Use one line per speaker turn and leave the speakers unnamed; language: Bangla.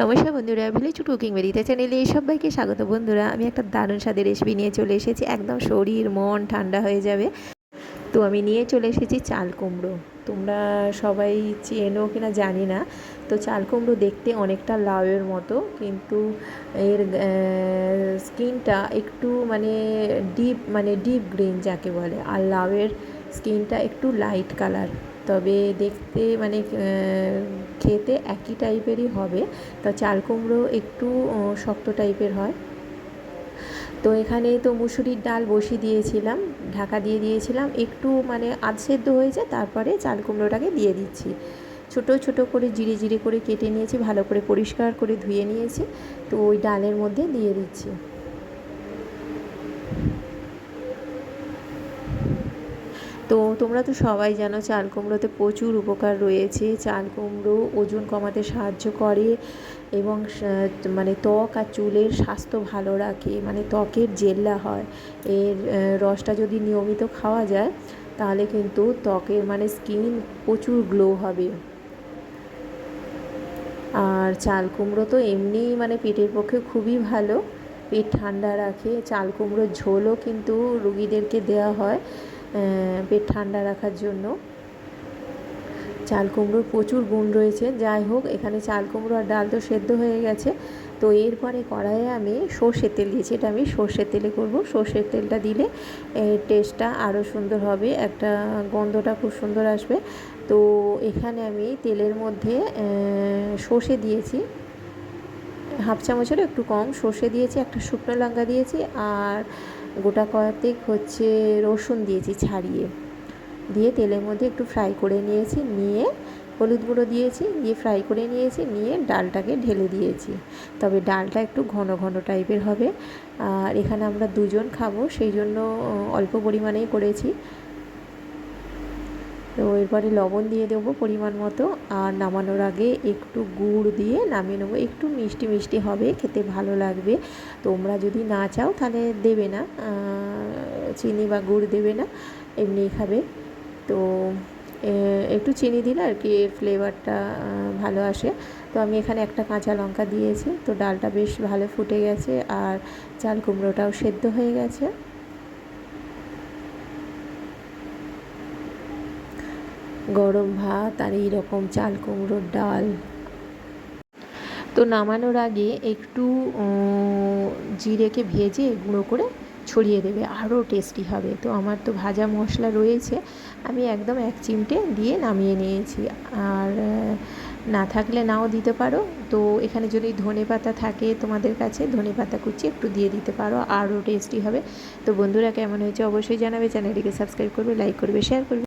নমস্কার বন্ধুরা ভিলেজ কুকিং বেরিতে চ্যানেলে সবাইকে স্বাগত বন্ধুরা। আমি একটা দারুণ স্বাদের রেসিপি নিয়ে চলে এসেছি, একদম শরীর, মন ঠান্ডা হয়ে যাবে। তো আমি নিয়ে চলে এসেছি চাল কুমড়ো। তোমরা সবাই চেনো কিনা জানি না, তো চাল কুমড়ো দেখতে অনেকটা লাউয়ের মতো, কিন্তু এর স্কিনটা একটু মানে ডিপ মানে ডিপ গ্রিন যাকে বলে। আর লাউয়ের স্কিনটা একটু লাইট কালার তবে দেখতে মানে খেতে একই টাইপেরই হবে। তো চাল কুমড়ো একটু শক্ত টাইপের হয়। তো এখানে তো মুসুরির ডাল বসিয়ে দিয়েছিলাম, ঢাকা দিয়ে দিয়েছিলাম। একটু মানে আধ সেদ্ধ হয়েছে তারপরে চাল কুমড়োটাকে দিয়ে দিচ্ছি। ছোট ছোট করে জিরে জিরে করে কেটে নিয়েছি, ভালো করে পরিষ্কার করে ধুয়ে নিয়েছি। তো ওই ডালের মধ্যে দিয়ে দিচ্ছি। তো তোমরা তো সবাই জানো চাল কুমড়োতে প্রচুর উপকার রয়েছে। চাল কুমড়ো ওজন কমাতে সাহায্য করে এবং মানে ত্বক আর চুলের স্বাস্থ্য ভালো রাখে মানে ত্বকের জেল্লা হয়। এর রসটা যদি নিয়মিত খাওয়া যায়, তাহলে কিন্তু ত্বকের মানে স্কিন প্রচুর গ্লো হবে। আর চাল কুমড়ো তো এমনি মানে পেটের পক্ষে খুবই ভালো। পেট ঠান্ডা রাখে। চাল কুমড়োর ঝোলও কিন্তু রুগীদেরকে দেওয়া হয়। পেট ঠান্ডা রাখার জন্য। চাল কুমড়োর প্রচুর গুণ রয়েছে। যাই হোক, এখানে চাল কুমড়ো আর ডাল তো সেদ্ধ হয়ে গেছে। তো এরপরে কড়াইয়ে আমি সর্ষের তেল দিয়েছি। এটা আমি সর্ষের তেলে করব। সর্ষের তেলটা দিলে টেস্টটা আরও সুন্দর হবে। একটা গন্ধটা খুব সুন্দর আসবে। তো এখানে আমি তেলের মধ্যে সর্ষে দিয়েছি। হাফ চামচেরও একটু কম। সর্ষে দিয়েছি, একটা শুকনো লঙ্কা দিয়েছি আর গোটা কয়েক হচ্ছে রসুন দিয়েছি ছাড়িয়ে। দিয়ে তেলের মধ্যে একটু ফ্রাই করে নিয়েছি, নিয়ে হলুদ গুঁড়ো দিয়েছি, দিয়ে ফ্রাই করে নিয়েছি, নিয়ে ডালটাকে ঢেলে দিয়েছি। তবে ডালটা একটু ঘন ঘন টাইপের হবে। আর এখানে আমরা দুজন খাব, সেই জন্য, অল্প পরিমাণেই করেছি। তো এরপরে লবণ দিয়ে দেবো পরিমাণ মতো আর নামানোর আগে একটু গুড় দিয়ে নামিয়ে নেব। একটু মিষ্টি মিষ্টি হবে, খেতে ভালো লাগবে। তোমরা যদি না চাও তাহলে দেবে না চিনি বা গুড় দেবে না, এমনিই খাবে। তো একটু চিনি দিলে আর কি এর ফ্লেভারটা ভালো আসে। তো আমি এখানে একটা কাঁচা লঙ্কা দিয়েছি, তো ডালটা বেশ ভালো ফুটে গেছে আর চাল কুমড়োটাও সেদ্ধ হয়ে গেছে। গরম ভাত আর এইরকম চাল কুমড়োর ডাল। তো নামানোর আগে একটু জিরেকে ভেজে গুঁড়ো করে ছড়িয়ে দেবে। আরও টেস্টি হবে। তো আমার তো ভাজা মশলা রয়েছে। আমি একদম এক চিমটে দিয়ে নামিয়ে নিয়েছি। আর না থাকলে নাও দিতে পারো। তো এখানে যদি ধনে পাতা থাকে তোমাদের কাছে, ধনে পাতা কুচি একটু দিয়ে দিতে পারো। আরও টেস্টি হবে। তো বন্ধুরা কেমন হয়েছে অবশ্যই জানাবে। চ্যানেলটিকে সাবস্ক্রাইব করবে লাইক করবে শেয়ার করবে।